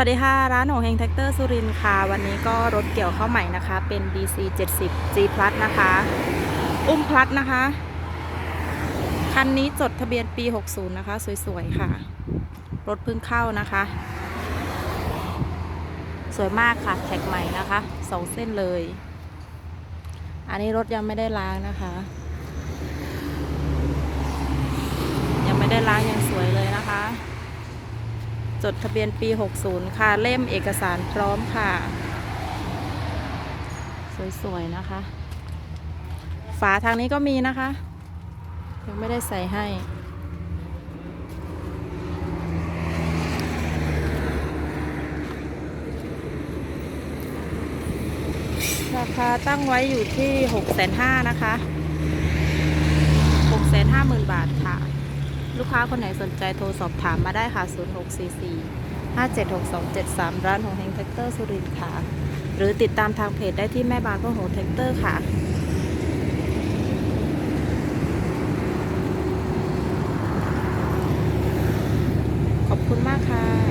วัสดีค่ะ ร้านโหงเฮงแท็กเตอร์สุรินทร์ค่ะ วันนี้ก็รถเกี่ยวเข้าใหม่นะคะ เป็น DC 70 G Plus นะคะ อุ้ม plus นะคะ คันนี้จดทะเบียนปี 60 นะคะ สวยๆ ค่ะ รถเพิ่งเข้านะคะ สวยมากค่ะ แท็กใหม่นะคะสองเส้นเลย อันนี้รถยังไม่ได้ล้างนะคะ ยังไม่ได้ล้างยังสวยเลยนะคะ จดทะเบียนปี 60 ค่ะเล่มเอกสารพร้อมค่ะ สวย ๆ นะคะ ฝาทางนี้ก็มีนะคะ ยังไม่ได้ใส่ให้ ราคาตั้งไว้อยู่ที่ 650,000นะคะ 650,000 บาทค่ะ ลูกค้าคนไหนสนใจโทรสอบถามมาได้ค่ะ 0644 576273 ร้านของเฮงแท็กเตอร์สุรินทร์ค่ะ หรือติดตามทางเพจได้ที่แม่บานพ่อโหแท็กเตอร์ค่ะขอบคุณมากค่ะ